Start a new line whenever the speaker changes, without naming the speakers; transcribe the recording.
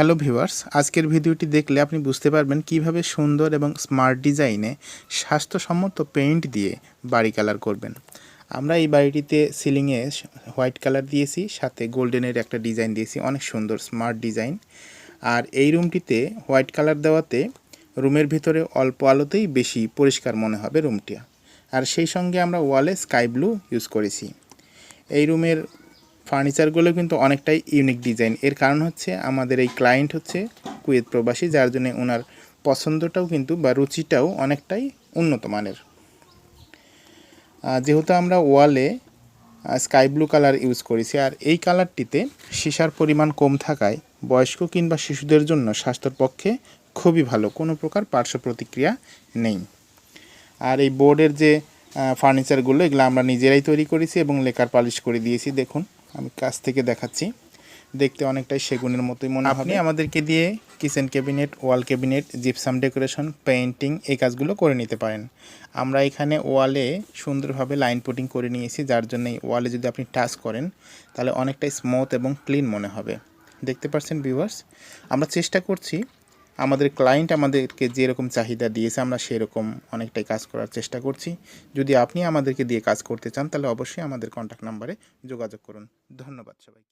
Hello viewers, আজকের ভিডিওটি দেখলে আপনি বুঝতে পারবেন কীভাবে সুন্দর এবং স্মার্ট ডিজাইনে স্বাস্থ্যসম্মত পেইন্ট দিয়ে বাড়ি কালার করবেন। আমরা এই বাড়িটিতে সিলিংয়ে হোয়াইট কালার দিয়েছি, সাথে গোল্ডেনের একটা ডিজাইন দিয়েছি, অনেক সুন্দর স্মার্ট ডিজাইন। আর এই রুমটিতে হোয়াইট কালার দেওয়াতে রুমের ভিতরে অল্প আলোতেই বেশি পরিষ্কার মনে হবে রুমটি। আর সেই সঙ্গে আমরা ওয়ালে স্কাই ব্লু ইউজ করেছি। এই রুমের ফার্নিচারগুলো কিন্তু অনেকটাই ইউনিক ডিজাইন এর কারণ হচ্ছে আমাদের এই ক্লায়েন্ট হচ্ছে কুয়েত প্রবাসী, যার জন্য ওনার পছন্দটাও কিন্তু বা রুচিটাও অনেকটাই উন্নত মানের। যেহেতু আমরা ওয়ালে স্কাই ব্লু কালার ইউজ করেছি, আর এই কালারটিতে সীসার পরিমাণ কম থাকায় বয়স্ক কিংবা শিশুদের জন্য স্বাস্থ্যর পক্ষে খুবই ভালো, কোনো প্রকার পার্শ্ব প্রতিক্রিয়া নেই। আর এই বোর্ডের যে ফার্নিচারগুলো এগুলো আমরা নিজেরাই তৈরি করেছি এবং লেকার পালিশ করে দিয়েছি, দেখুন। আমি কাছ থেকে দেখাচ্ছি। দেখতে অনেকটাই সেগুনের মতোই মনে হবে। আমাদেরকে দিয়ে kitchen cabinet, wall cabinet gypsum decoration painting এই কাজগুলো করে নিতে পারেন। আমরা এখানে ওয়ালে সুন্দরভাবে লাইন পুটিং করে নিয়েছি, যার জন্য ওয়ালে যদি আপনি টাচ করেন, তাহলে অনেকটাই স্মুথ এবং ক্লিন মনে হবে। দেখতে পাচ্ছেন ভিউয়ার্স আমরা চেষ্টা করছি আমাদের ক্লায়েন্ট আমাদেরকে যেরকম চাহিদা দিয়েছে, আমরা সেরকম অনেকটাই কাজ করার চেষ্টা করছি। যদি আপনি আমাদেরকে দিয়ে কাজ করতে চান, তাহলে অবশ্যই আমাদের কন্ট্যাক্ট নাম্বারে যোগাযোগ করুন। ধন্যবাদ সবাইকে।